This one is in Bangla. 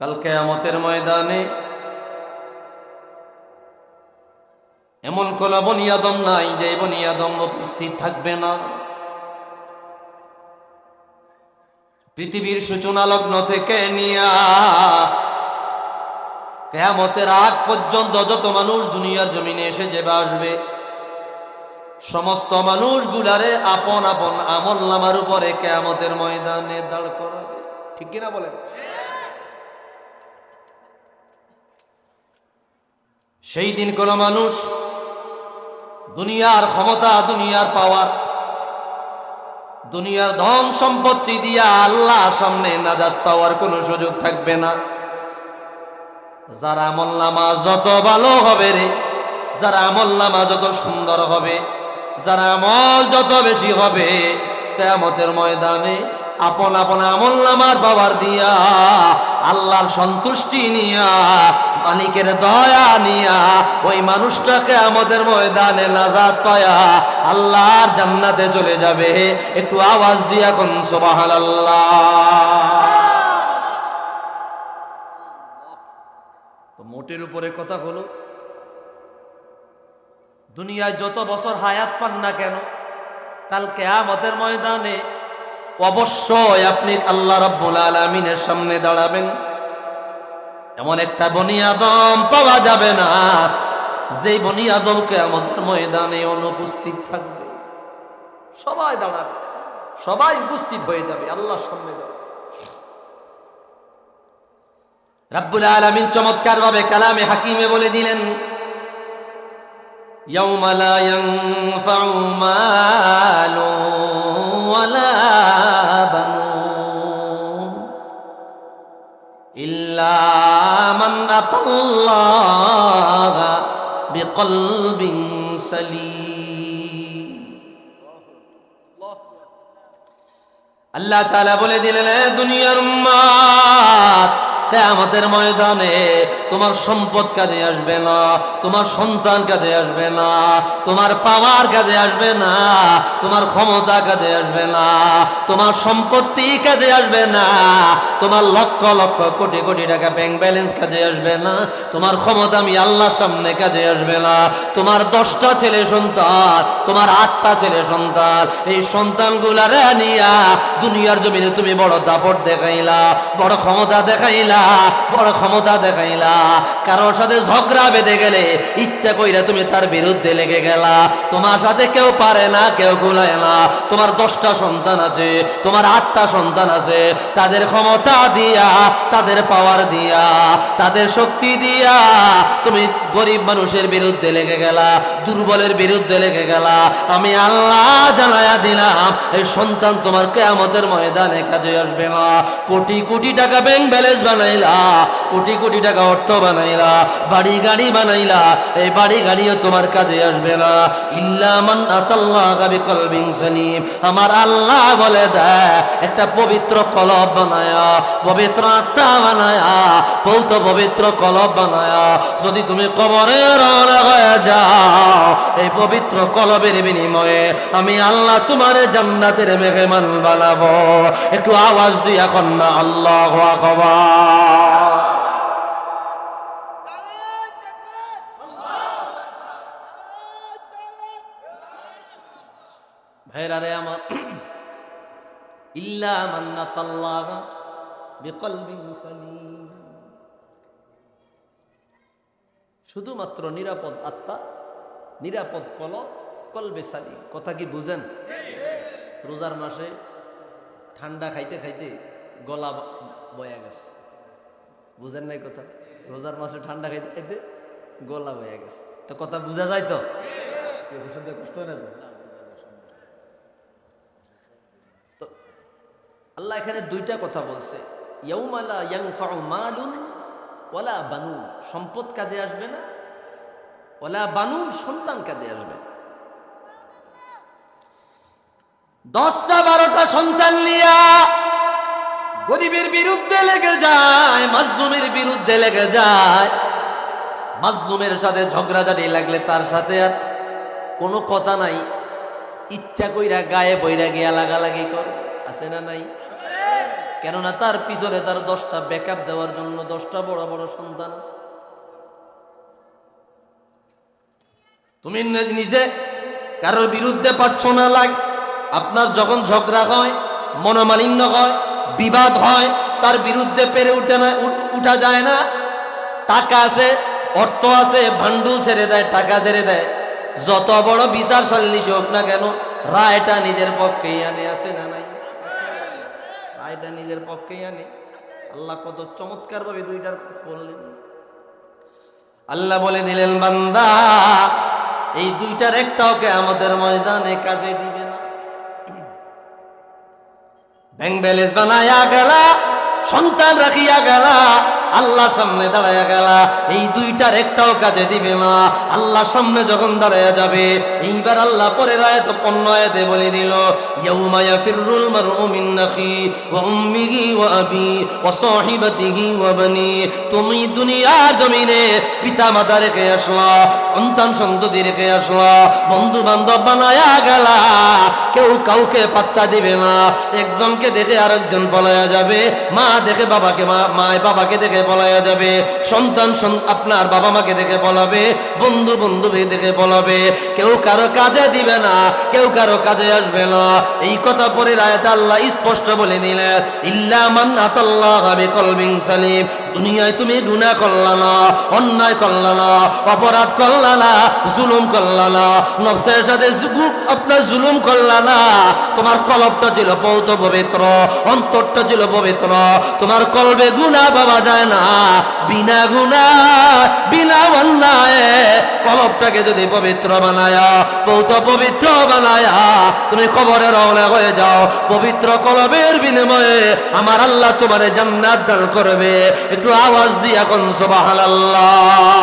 কাল কেয়ামতের ময়দানে এমন কোন বনিয়াদম নাই যে বনিয়াদম উপস্থিত থাকবে না। পৃথিবীর সূচনা লগ্ন থেকে নিয়া কেয়ামতের আগ পর্যন্ত যত মানুষ দুনিয়ার জমিনে এসে যেবে আসবে, সমস্ত মানুষ মানুষগুলারে আপন আপন আমল নামার উপরে কেয়ামতের ময়দানে দাঁড় করাবে। ঠিক কিনা বলেন? সেই দিন কোন মানুষ দুনিয়ার ক্ষমতা, দুনিয়ার পাওয়ার দুনিয়ার ধন সম্পত্তি দিয়া আল্লাহ সামনে নাজাত পাওয়ার কোনো সুযোগ থাকবে না। যারা আমল নামা যত ভালো হবে রে, যারা আমল নামা যত সুন্দর হবে, যারা আমল যত বেশি হবে, কেয়ামতের ময়দানে আপন আপন আমল নামার পাওয়ার দিয়া আল্লাহর সন্তুষ্টি নিয়া, মালিকের দয়া নিয়া ওই মানুষটাকে আমাদের ময়দানে নাজাদ পায়া আল্লাহর জান্নাতে চলে যাবে। একটু আওয়াজ দিয়া কোন সোবাহাল তো মোটের উপরে কথা হলো, দুনিয়ায় যত বছর হায়াত পান না কেন, কাল কেয়ামতের ময়দানে অবশ্যই আপনি আল্লাহ রাব্বুল আলামিনের সামনে দাঁড়াবেন এমন একটা বনিয়াদম পাওয়া যাবে না যেই বনিয়াদমকে আমাদের ময়দানে অনুপস্থিত থাকবে সবাই দাঁড়াবে সবাই উপস্থিত হয়ে যাবে আল্লাহর সামনে যাবে রাব্বুল আলামিন চমৎকার ভাবে কালামে হাকিমে বলে দিলেন يوم لا ينفع مال ولا إلا من أتى الله بقلب سليم আল্লাহ তাআলা বলে দিলেন "এ দুনিয়ার উম্মাত আমাদের ময়দানে তোমার সম্পদ কাজে আসবে না, তোমার সন্তান কাজে আসবে না, তোমার পাওয়ার কাজে আসবে না, তোমার ক্ষমতা কাজে আসবে না, তোমার সম্পত্তি কাজে আসবে না, তোমার লক্ষ লক্ষ কোটি কোটি টাকা ব্যাংক ব্যালেন্স কাজে আসবে না, তোমার ক্ষমতা আমি আল্লাহর সামনে কাজে আসবে না, তোমার দশটা ছেলে সন্তান, তোমার আটটা ছেলে সন্তান, এই সন্তানগুলারে নিয়া দুনিয়ার জমিনে তুমি বড় দাপট দেখাইলা, বড় ক্ষমতা দেখাইলা বড় ক্ষমতা দেখাইলা। কারোর সাথে ঝগড়া বেঁধে গেলে ইচ্ছা কইরা তুমি তার বিরুদ্ধে লেগে গেলা। তোমার সাথে কেউ পারে না, কেউ গুলায় না। তোমার দশটা সন্তান আছে, তোমার আটটা সন্তান আছে। তাদের ক্ষমতা দিয়া, তাদের পাওয়ার দিয়া, তাদের শক্তি দিয়া তুমি গরিব মানুষের বিরুদ্ধে লেগে গেলা, দুর্বলের বিরুদ্ধে লেগে গেলা। আমি আল্লাহ জানায়া দিলাম, এই সন্তান তোমার কেয়ামতের ময়দানে কাজে আসবে না। কোটি কোটি টাকা ব্যাংক ব্যালেন্স বানাইলা, কোটি কোটি টাকা অর্থ বানাইলা, বাড়ি গাড়ি বানাইলা, এই বাড়ি গাড়িও তোমার কাজে আসবে না। ইল্লা মান আতাল্লাহ বিকলবিন সালিম। আমার আল্লাহ বলে দেয়, একটা পবিত্র কলব বানায়া, পবিত্র আত্মা বানায়া, পৌত পবিত্র কলব বানায়া। যদি তুমি কবরে রওনা হয়ে যাও, এই পবিত্র কলবের বিনিময়ে আমি আল্লাহ তোমার জান্নাতের মেহমান বানাবো। একটু আওয়াজ দিয়ে না আল্লাহ আকবার। ভাইরা রে আমার, ইল্লা মান্নাতাল্লাহ বিকলবিন সালিম। শুধুমাত্র নিরাপদ আত্মা, নিরাপদ কল কলবে সালি কথা কি বুঝেন? রোজার মাসে ঠান্ডা খাইতে খাইতে গলা বয়া গেছে। বুঝেন নাই কথা? রোজার মাসে ঠান্ডা খাইতে খাইতে গলা বয়া গেছে। তো কথা বোঝা যায় তো? কষ্ট হয় না তো? আল্লাহ এখানে দুইটা কথা বলছে। ইয়াউমালা ইয়াংফাউ মালুন ওয়ালা বানুন। সম্পদ কাজে আসবে না ওয়ালা বানুন সন্তান কাজে আসবে দশটা বারোটা সন্তান লিয়া গরিবের বিরুদ্ধে লেগে যায়, মাজলুমের বিরুদ্ধে লেগে যায়। মাজলুমের সাথে ঝগড়া ঝগড়াঝাটি লাগলে তার সাথে আর কোনো কথা নাই। ইচ্ছা কইরা গায়ে বইরা গিয়া লাগালাগি করে, আছে না নাই? কেননা তার পিছনে তার দশটা ব্যাকআপ দেওয়ার জন্য দশটা বড় বড় সন্তান আছে। তুমি নিজে কারোর বিরুদ্ধে পাচ্ছ না লাগ। আপনার যখন ঝগড়া হয়, মনোমালিন্য হয় বিবাদ হয়, তার বিরুদ্ধে পেরে উঠে না, উঠ- যায় না। টাকা আছে, অর্থ আছে ভান্ডুল ছেড়ে দেয়, টাকা ছেড়ে দেয়। যত বড় বিচার সাল্লিশ হোক না কেন, রায়টা নিজের পক্ষেই আনে, আছে না নাই? রায়টা নিজের পক্ষেই আনে। আল্লাহ কত চমৎকার ভাবে দুইটার কথা বললেন। আল্লাহ বলে দিলেন, বান্দা, এই দুইটার একটাও কে আমাদের ময়দানে কাজে দিবে। ব্যাংক ব্যালেন্স বানায়া গেলা সন্তান রাখিয়া গেলা। আল্লাহ সামনে দাঁড়ায়া গেলা। এই দুইটার একটাও কাজে দিবে না। আল্লাহ সামনে যখন দাঁড়ায়া যাবে, এইবার আল্লাহ পরের আয়াত পণ্য আয়াতে বলে দিল, ইয়াউমা ইয়াফিরুল মারউ মিন নাখি ওয়া উম্মিহি ওয়া আবি ওয়া সাহিবাতিহি ওয়া বানি। তুমি দুনিয়ার জমিনে পিতা মাতা রেখে আসলা সন্তান সন্ততি রেখে আসলা বন্ধু বান্ধব বানায়া গেলা। কেউ কাউকে পাত্তা দিবে না। একজনকে দেখে আরেকজন পলায়া যাবে। মা দেখে বাবাকে, মা মায় বাবাকে দেখে পলায়া যাবে। সন্তান আপনার বাবা মাকে দেখে বলাবে, বন্ধু বন্ধুকে দেখে বলাবে, কেউ কারও কাজে দিবে না, কেউ কারও কাজে আসবে না। এই কথা পরে রায়ত আল্লাহ স্পষ্ট বলে নিলেন, ইল্লা মান আতাল্লাহ কলমিং সালিম। দুনিয়ায় তুমি গুনাহ করলা না, অন্যায় করলা না, অপরাধ করলা না, জুলুম করলা না, নফসের সাথে আপনার জুলুম করলা না। তোমার কলবটা ছিল পৌত পবিত্র, অন্তরটা ছিল পবিত্র। তোমার কলবে গুনাহ পাওয়া যায় না। বিনা গুনা বিনা অন্যায় কলবটাকে যদি পবিত্র বানায়া পৌত পবিত্র বানায়া, তুমি কবরে রওনা হয়ে যাও। পবিত্র কলবের বিনিময়ে আমার আল্লাহ তোমার জান্নাত দান করবে। একটু আওয়াজ দিয়া কোন সুবহানাল্লাহ।